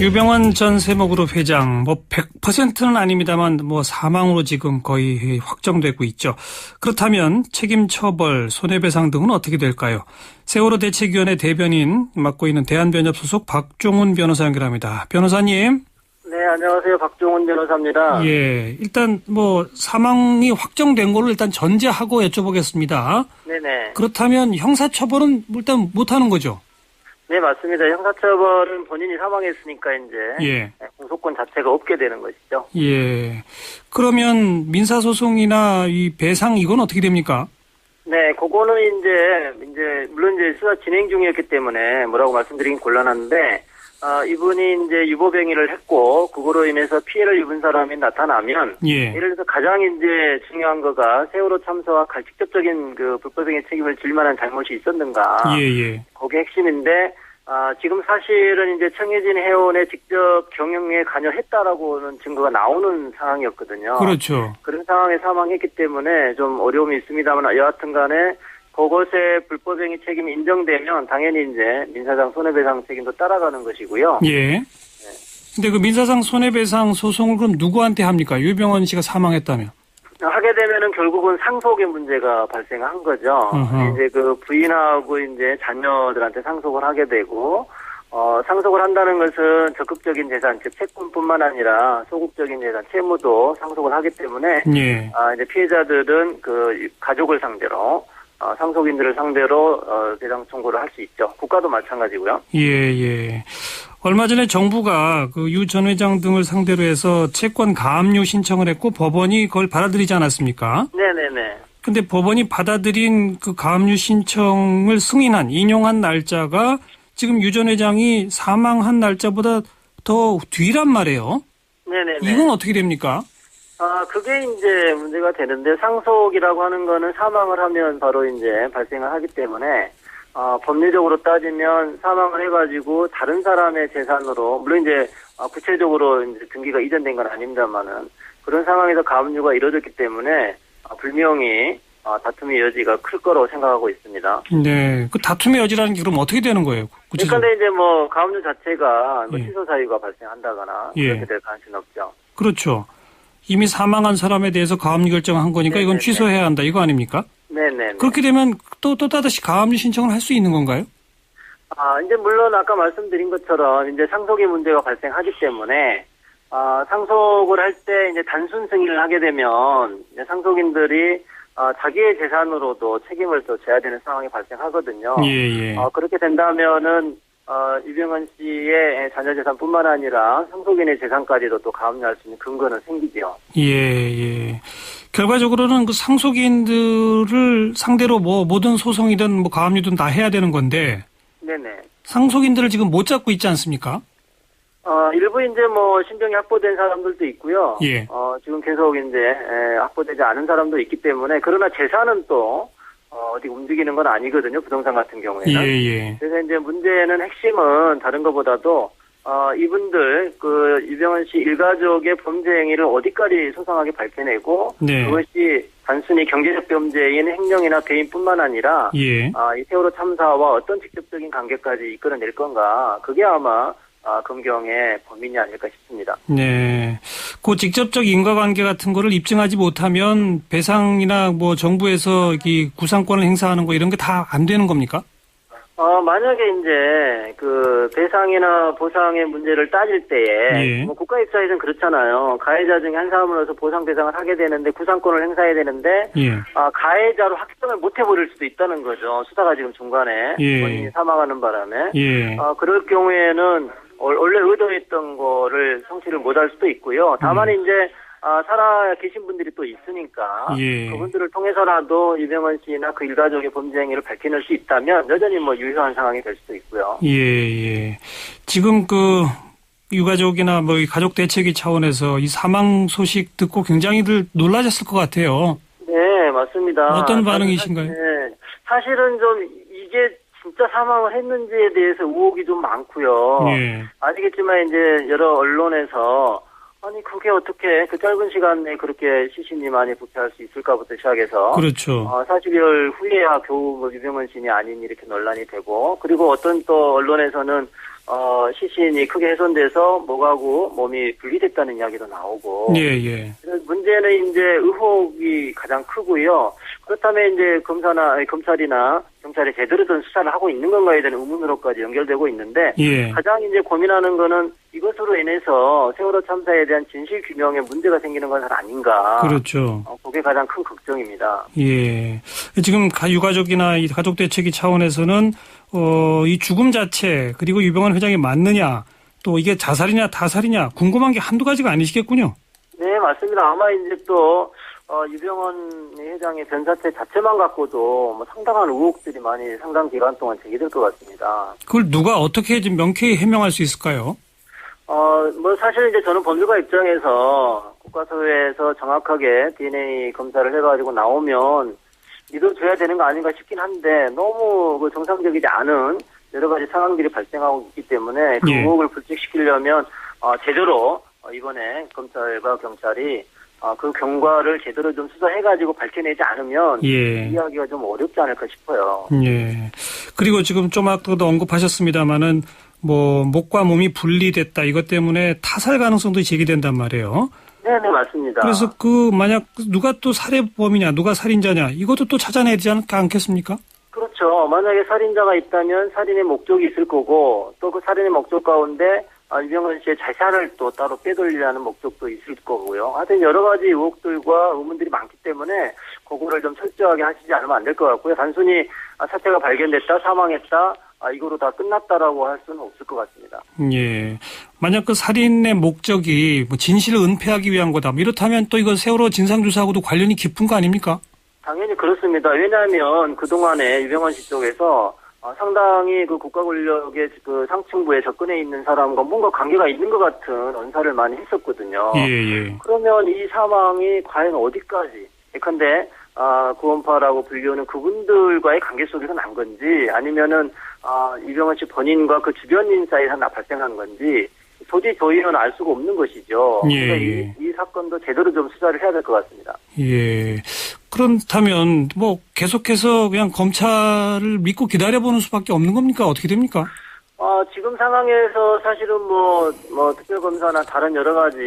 유병원 전 세모그룹 회장 뭐 100%는 아닙니다만 뭐 사망으로 지금 거의 확정되고 있죠. 그렇다면 책임 처벌, 손해배상 등은 어떻게 될까요? 세월호 대책위원회 대변인 맡고 있는 대한변협 소속 박종훈 변호사 연결합니다. 변호사님. 네, 안녕하세요. 박종훈 변호사입니다. 예, 일단 뭐 사망이 확정된 걸로 일단 전제하고 여쭤보겠습니다. 네네. 그렇다면 형사 처벌은 일단 못 하는 거죠? 네, 맞습니다. 형사처벌은 본인이 사망했으니까 이제 예. 공소권 자체가 없게 되는 것이죠. 예. 그러면 민사소송이나 이 배상 이건 어떻게 됩니까? 네, 그거는 이제 이제 물론 이제 수사 진행 중이었기 때문에 뭐라고 말씀드리긴 곤란한데 어, 이분이 이제 유보병의를 했고 그거로 인해서 피해를 입은 사람이 나타나면 예. 예를 들어서 가장 이제 중요한 거가 세월호 참사와 갈 직접적인 그 불법행위 책임을 질 만한 잘못이 있었는가 예, 예. 그게 핵심인데 아, 지금 사실은 이제 청해진 해운에 직접 경영에 관여했다라고는 증거가 나오는 상황이었거든요. 그렇죠. 그런 상황에 사망했기 때문에 좀 어려움이 있습니다만 여하튼 간에 그것의 불법행위 책임이 인정되면 당연히 이제 민사상 손해배상 책임도 따라가는 것이고요. 예. 근데 그 민사상 손해배상 소송을 그럼 누구한테 합니까? 유병원 씨가 사망했다면. 하게 되면은 결국은 상속의 문제가 발생한 거죠. 어허. 이제 그 부인하고 이제 자녀들한테 상속을 하게 되고, 어, 상속을 한다는 것은 적극적인 재산, 즉 채권뿐만 아니라 소극적인 재산, 채무도 상속을 하기 때문에, 예. 아, 이제 피해자들은 그 가족을 상대로, 어, 상속인들을 상대로, 어, 배상 청구를 할 수 있죠. 국가도 마찬가지고요. 예, 예. 얼마 전에 정부가 그 유 전 회장 등을 상대로 해서 채권 가압류 신청을 했고 법원이 그걸 받아들이지 않았습니까? 네 네 네. 근데 법원이 받아들인 그 가압류 신청을 승인한, 인용한 날짜가 지금 유 전 회장이 사망한 날짜보다 더 뒤란 말이에요. 네네네. 이건 어떻게 됩니까? 아, 그게 이제 문제가 되는데 상속이라고 하는 거는 사망을 하면 바로 이제 발생을 하기 때문에 어, 법리적으로 따지면 사망을 해가지고 다른 사람의 재산으로 물론 이제 어, 구체적으로 이제 등기가 이전된 건 아닙니다만은 그런 상황에서 가압류가 이루어졌기 때문에 어, 불명히 어, 다툼의 여지가 클 거라고 생각하고 있습니다. 네. 그 다툼의 여지라는 게 그럼 어떻게 되는 거예요? 구체적으로. 그런데 이제 뭐 가압류 자체가 뭐 예. 취소 사유가 발생한다거나 예. 그렇게 될 가능성은 없죠. 그렇죠. 이미 사망한 사람에 대해서 가압류 결정한 거니까 이건 네네네. 취소해야 한다. 이거 아닙니까? 네네. 그렇게 되면 또, 또 다시 가압류 신청을 할 수 있는 건가요? 아, 이제 물론 아까 말씀드린 것처럼 이제 상속의 문제가 발생하기 때문에 아, 상속을 할 때 이제 단순 승인을 하게 되면 상속인들이 아, 자기의 재산으로도 책임을 또 져야 되는 상황이 발생하거든요. 예, 예. 어, 그렇게 된다면은 어, 유병헌 씨의 자녀 재산뿐만 아니라 상속인의 재산까지도 또 가압류할 수 있는 근거는 생기죠. 예, 예. 결과적으로는 그 상속인들을 상대로 뭐 모든 소송이든 뭐 가압류든 다 해야 되는 건데 네네. 상속인들을 지금 못 잡고 있지 않습니까? 어, 일부 이제 뭐 신병이 확보된 사람들도 있고요. 예. 어, 지금 계속 이제 에, 확보되지 않은 사람도 있기 때문에 그러나 재산은 또 어, 어디 움직이는 건 아니거든요. 부동산 같은 경우에는. 예, 예. 그래서 이제 문제는 핵심은 다른 것보다도 어, 이분들 그 유병헌 씨 일가족의 범죄 행위를 어디까지 소상하게 밝혀내고 네. 그것이 단순히 경제적 범죄인 행령이나 배임뿐만 아니라 예. 아, 이 세월호 참사와 어떤 직접적인 관계까지 이끌어낼 건가 그게 아마 아, 검경의 범인이 아닐까 싶습니다. 네. 그 직접적 인과관계 같은 거를 입증하지 못하면 배상이나 뭐 정부에서 이 구상권을 행사하는 거 이런 게 다 안 되는 겁니까? 어, 만약에 이제 그 배상이나 보상의 문제를 따질 때에 예. 뭐 국가 입장에서는 그렇잖아요. 가해자 중에 한 사람으로서 보상 대상을 하게 되는데 구상권을 행사해야 되는데 예. 아, 가해자로 확정을 못 해버릴 수도 있다는 거죠. 수사가 지금 중간에 예. 본인이 사망하는 바람에 예. 아, 그럴 경우에는 월- 원래 의도했던 거를 성취를 못할 수도 있고요. 다만 음. 이제 아, 살아 계신 분들이 또 있으니까 예. 그분들을 통해서라도 유병헌 씨나 그 일가족의 범죄 행위를 밝혀낼 수 있다면 여전히 뭐 유효한 상황이 될 수도 있고요. 예, 예. 지금 그 유가족이나 뭐이 가족 대책위 차원에서 이 사망 소식 듣고 굉장히들 놀라셨을 것 같아요. 네, 맞습니다. 어떤 반응이신가요? 네, 사실은 좀 이게 진짜 사망을 했는지에 대해서 의혹이 좀 많고요. 예. 아시겠지만 이제 여러 언론에서 아니 그게 어떻게 그 짧은 시간에 그렇게 시신이 많이 부패할 수 있을까부터 시작해서 그렇죠. 어, 40여일 후에야 겨우 뭐 유병헌 씨이 아닌 이렇게 논란이 되고 그리고 어떤 또 언론에서는 어, 시신이 크게 훼손돼서 목하고 몸이 분리됐다는 이야기도 나오고. 예, 예. 문제는 이제 의혹이 가장 크고요. 그렇다면 이제 검사나 아니, 검찰이나 경찰이 제대로 된 수사를 하고 있는 건가에 대한 의문으로까지 연결되고 있는데 예. 가장 이제 고민하는 거는 이것으로 인해서 세월호 참사에 대한 진실 규명에 문제가 생기는 것은 아닌가. 그렇죠. 어, 그게 가장 큰 걱정입니다. 예. 지금 가- 유가족이나 이 가족 대책위 차원에서는 어, 이 죽음 자체 그리고 유병헌 회장이 맞느냐 또 이게 자살이냐 타살이냐 궁금한 게 한두 가지가 아니시겠군요. 네, 맞습니다. 아마 이제 또, 어, 유병헌 회장의 변사태 자체만 갖고도 뭐 상당한 의혹들이 많이 상당 기간 동안 제기될 것 같습니다. 그걸 누가 어떻게 좀 명쾌히 해명할 수 있을까요? 어, 뭐 사실 이제 저는 법률가 입장에서 국가사회에서 정확하게 DNA 검사를 해가지고 나오면 믿어줘야 되는 거 아닌가 싶긴 한데 너무 그 정상적이지 않은 여러 가지 상황들이 발생하고 있기 때문에 그 예. 의혹을 불식시키려면 어, 제대로 어, 이번에 검찰과 경찰이 어, 그 경과를 제대로 좀 수사해가지고 밝혀내지 않으면 예. 이야기가 좀 어렵지 않을까 싶어요. 예. 그리고 지금 좀 아까도 언급하셨습니다마는 뭐 목과 몸이 분리됐다 이것 때문에 타살 가능성도 제기된단 말이에요. 네, 네 맞습니다. 그래서 그 만약 누가 또 살해범이냐 누가 살인자냐 이것도 또 찾아내야 되지 않- 않겠습니까? 그렇죠. 만약에 살인자가 있다면 살인의 목적이 있을 거고 또 그 살인의 목적 가운데 아, 유병헌 씨의 자산을 또 따로 빼돌리려는 목적도 있을 거고요. 하여튼 여러 가지 의혹들과 의문들이 많기 때문에 그거를 좀 철저하게 하시지 않으면 안 될 것 같고요. 단순히 아, 사태가 발견됐다, 사망했다, 아, 이거로 다 끝났다라고 할 수는 없을 것 같습니다. 예. 만약 그 살인의 목적이 뭐 진실을 은폐하기 위한 거다. 뭐 이렇다면 또 이건 세월호 진상조사하고도 관련이 깊은 거 아닙니까? 당연히 그렇습니다. 왜냐하면 그동안에 유병헌 씨 쪽에서 어, 상당히 그 국가 권력의 그 상층부에 접근해 있는 사람과 뭔가 관계가 있는 것 같은 언사를 많이 했었거든요. 예, 예. 그러면 이 사망이 과연 어디까지? 예컨대 아, 구원파라고 불리우는 그분들과의 관계 속에서 난 건지 아니면은 아, 이병헌 씨 본인과 그 주변인 사이에서 나 발생한 건지 도저히 저희는 알 수가 없는 것이죠. 예, 예. 이, 이 사건도 제대로 좀 수사를 해야 될 것 같습니다. 예. 그렇다면 뭐 계속해서 그냥 검찰을 믿고 기다려보는 수밖에 없는 겁니까? 어떻게 됩니까? 어, 지금 상황에서 사실은 뭐, 뭐, 특별검사나 다른 여러 가지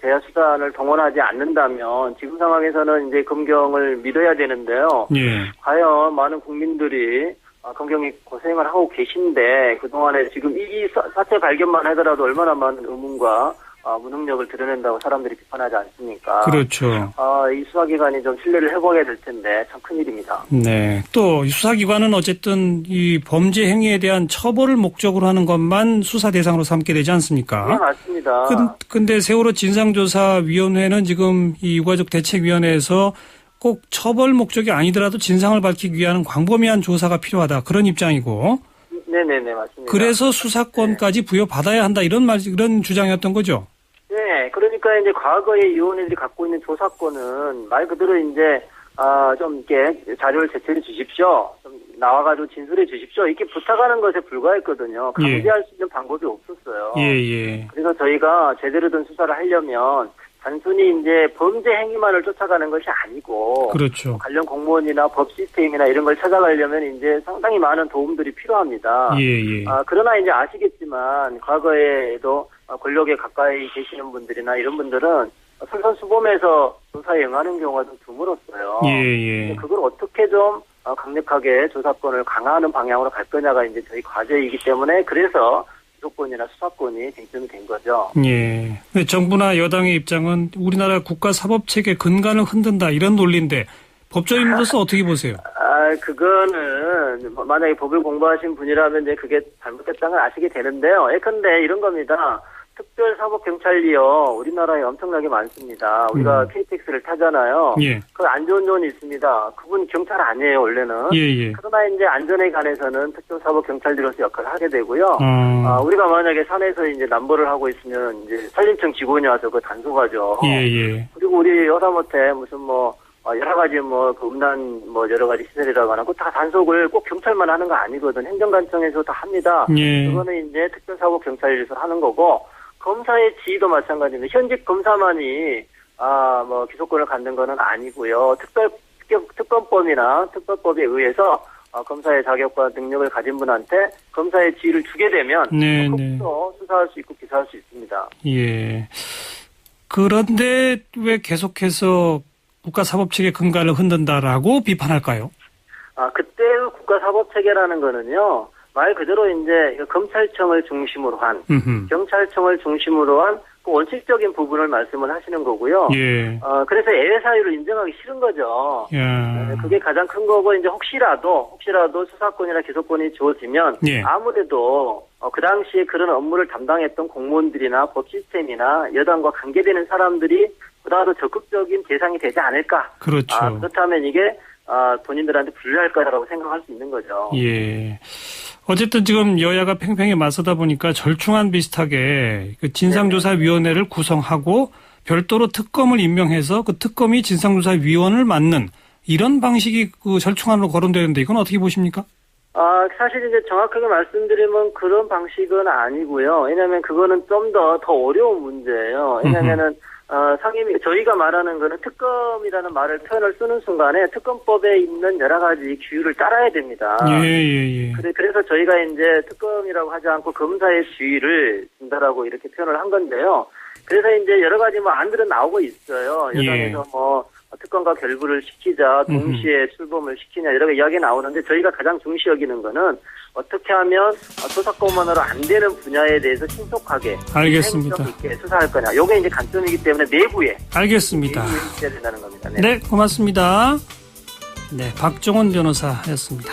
대화 수단을 동원하지 않는다면 지금 상황에서는 이제 검경을 믿어야 되는데요. 예. 과연 많은 국민들이 아, 검경이 고생을 하고 계신데 그동안에 지금 이 사- 사태 발견만 하더라도 얼마나 많은 의문과 아, 무능력을 드러낸다고 사람들이 비판하지 않습니까? 그렇죠. 아, 이 수사기관이 좀 신뢰를 회복해야 될 텐데 참 큰일입니다. 네. 또이 수사기관은 어쨌든 이 범죄 행위에 대한 처벌을 목적으로 하는 것만 수사 대상으로 삼게 되지 네, 않습니까? 맞습니다. 근, 근데 세월호 진상조사위원회는 지금 이 유가족 대책위원회에서 꼭 처벌 목적이 아니더라도 진상을 밝히기 위한 광범위한 조사가 필요하다. 그런 입장이고. 네네네, 맞습니다. 그래서 수사권까지 부여받아야 한다. 이런 말, 이런 주장이었던 거죠. 네, 그러니까 이제 과거에 이 의원들이 갖고 있는 조사권은 말 그대로 이제 아, 좀 이렇게 자료를 제출해 주십시오. 좀 나와가지고 진술해 주십시오. 이렇게 부탁하는 것에 불과했거든요. 예. 강제할 수 있는 방법이 없었어요. 예, 예. 그래서 저희가 제대로 된 수사를 하려면 단순히 이제 범죄 행위만을 쫓아가는 것이 아니고 그렇죠. 관련 공무원이나 법 시스템이나 이런 걸 찾아가려면 이제 상당히 많은 도움들이 필요합니다. 예, 예. 아, 그러나 이제 아시겠지만 과거에도 권력에 가까이 계시는 분들이나 이런 분들은 솔선수범해서 조사에 응하는 경우가 좀 드물었어요. 예, 예. 그걸 어떻게 좀 어, 강력하게 조사권을 강화하는 방향으로 갈 거냐가 이제 저희 과제이기 때문에 그래서 수사권이나 수사권이 쟁점이 된 거죠. 예. 정부나 여당의 입장은 우리나라 국가 사법 체계 근간을 흔든다 이런 논리인데 법조인으로서 어떻게 보세요? 아, 그거는 뭐 만약에 법을 공부하신 분이라면 이제 그게 잘못됐다는 걸 아시게 되는데요. 예컨대 이런 겁니다. 특별사법경찰이요. 우리나라에 엄청나게 많습니다. 우리가 음. KTX를 타잖아요. 예. 그안 좋은 점이 있습니다. 그분 경찰 아니에요, 원래는. 예, 예. 그러나 이제 안전에 관해서는 특별사법경찰들로서 역할을 하게 되고요. 아, 어, 우리가 만약에 산에서 이제 남보를 하고 있으면 이제 산림청 직원이 와서 그 단속하죠. 예, 예. 그리고 우리 여사못해 무슨 뭐 어, 여러 가지 뭐 그 음란 뭐 여러 가지 시설이라거나 그다 단속을 꼭 경찰만 하는 거 아니거든 행정관청에서 다 합니다. 예. 그거는 이제 특별사고 경찰에서 하는 거고 검사의 지위도 마찬가지입니다. 현직 검사만이 아 뭐 기소권을 갖는 거는 아니고요. 특별 특- 특검법이나 특별법에 의해서 어, 검사의 자격과 능력을 가진 분한테 검사의 지위를 주게 되면 네, 네. 더 수사할 수 있고 기소할 수 있습니다. 예. 그런데 왜 계속해서 국가사법 체계 근간을 흔든다라고 비판할까요? 아, 그때의 국가사법 체계라는 거는요, 말 그대로 이제 검찰청을 중심으로 한, 음흠. 경찰청을 중심으로 한 그 원칙적인 부분을 말씀을 하시는 거고요. 예. 어, 그래서 애외 사유를 인정하기 싫은 거죠. 야. 네, 그게 가장 큰 거고, 이제 혹시라도, 혹시라도 수사권이나 기소권이 주어지면, 예. 아무래도, 어, 그 당시에 그런 업무를 담당했던 공무원들이나 법 시스템이나 여당과 관계되는 사람들이 보다 더 적극적인 대상이 되지 않을까. 그렇죠. 아, 그렇다면 이게, 아, 본인들한테 불리할 거라고 생각할 수 있는 거죠. 예. 어쨌든 지금 여야가 팽팽히 맞서다 보니까 절충안 비슷하게 그 진상조사위원회를 구성하고 별도로 특검을 임명해서 그 특검이 진상조사위원을 맡는 이런 방식이 그 절충안으로 거론되는데 이건 어떻게 보십니까? 아, 사실 이제 정확하게 말씀드리면 그런 방식은 아니고요. 왜냐면 그거는 좀 더, 더 어려운 문제예요. 왜냐면은, 어, 상임위, 저희가 말하는 거는 특검이라는 말을 표현을 쓰는 순간에 특검법에 있는 여러 가지 규율을 따라야 됩니다. 예, 예, 예. 그래, 그래서 저희가 이제 특검이라고 하지 않고 검사의 지위를 준다라고 이렇게 표현을 한 건데요. 그래서 이제 여러 가지 뭐 안들은 나오고 있어요. 예. 여당에서 뭐 특검과 결부를 시키자, 동시에 출범을 시키냐 이런 이야기 나오는데 저희가 가장 중시 여기는 거는 어떻게 하면 수사권만으로 안 되는 분야에 대해서 신속하게 알겠습니다. 있게 수사할 거냐. 요게 이제 관점이기 때문에 내부에 알겠습니다. 내부에 된다는 겁니다. 네. 네, 고맙습니다. 네, 박정원 변호사였습니다.